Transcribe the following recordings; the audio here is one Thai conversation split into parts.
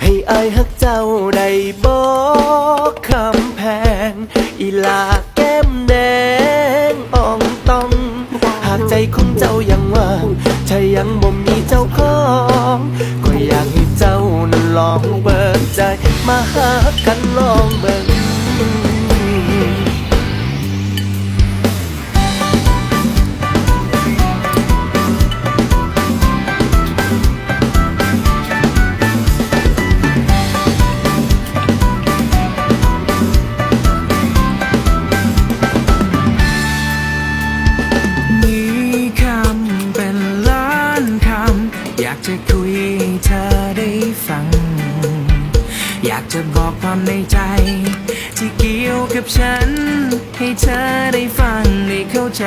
ให้อายฮักเจ้าได้บอกคำแพง อีลาแก้มแดงอ่องต้อง หากใจของเจ้ายังว่างถ้ายังบ่มีเจ้าของก็อยากให้เจ้านั้นลองเปิดใจ มาหากันลองเบิก ฟัง อยากจะบอกความในใจ ที่เกี่ยวกับฉัน ให้เธอได้ฟังได้เข้าใจ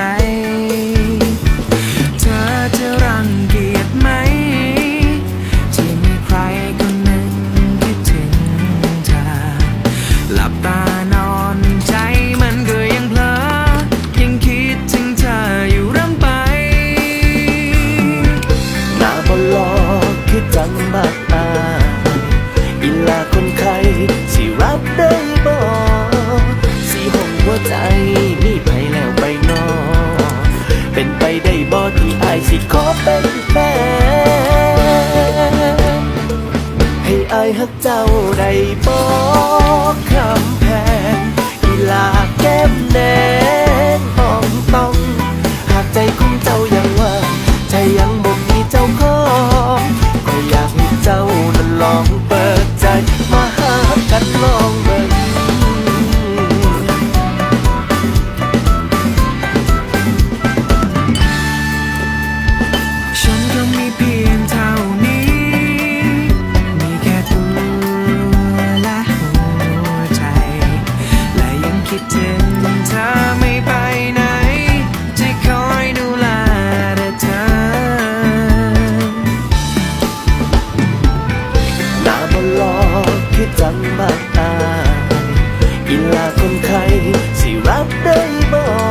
ได้บ่สีห้องหัวใจมีไปแล้วไปนอเป็นไปได้บ่ที่อายสิขอเป็นแฟนให้อายฮักเจ้าได้บอกคำแพงอีลา คิดถึงเธอไม่ไปไหน จะคอยดูแลแต่เธอหน้าบลอคือจังมากตายอีลาคนไข้สิรับได้บ่สีห้องหัวใจ